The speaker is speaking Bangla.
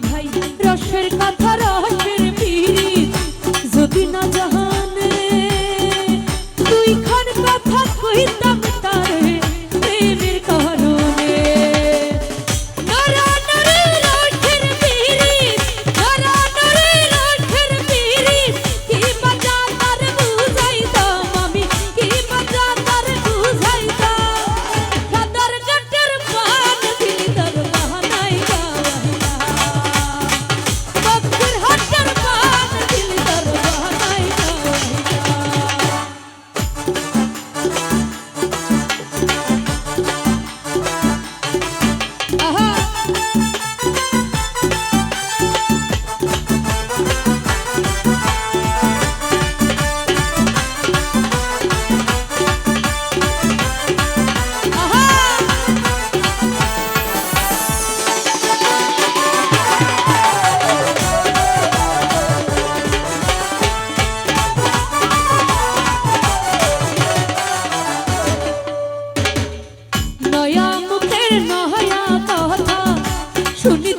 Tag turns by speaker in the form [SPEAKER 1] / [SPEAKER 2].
[SPEAKER 1] ভাই রসের কথা রসের পিড়ি যদি না জাহান ভয়া কথা শুনি